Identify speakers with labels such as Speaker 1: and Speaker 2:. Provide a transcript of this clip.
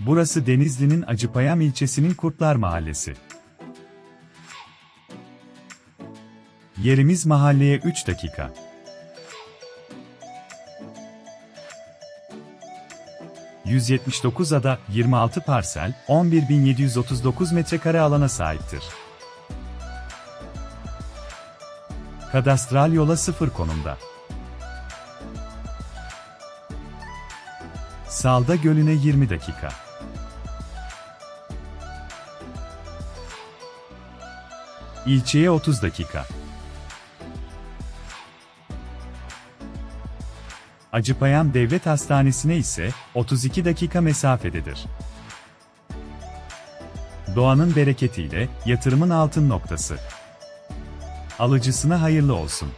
Speaker 1: Burası Denizli'nin Acıpayam ilçesinin Kurtlar Mahallesi. Yerimiz mahalleye 3 dakika. ...179 ada, 26 parsel, 11.739 metrekare alana sahiptir. Kadastral yola sıfır konumda. Salda Gölü'ne 20 dakika. İlçeye 30 dakika. Acıpayam Devlet Hastanesi'ne ise 32 dakika mesafededir. Doğanın bereketiyle yatırımın altın noktası. Alıcısına hayırlı olsun.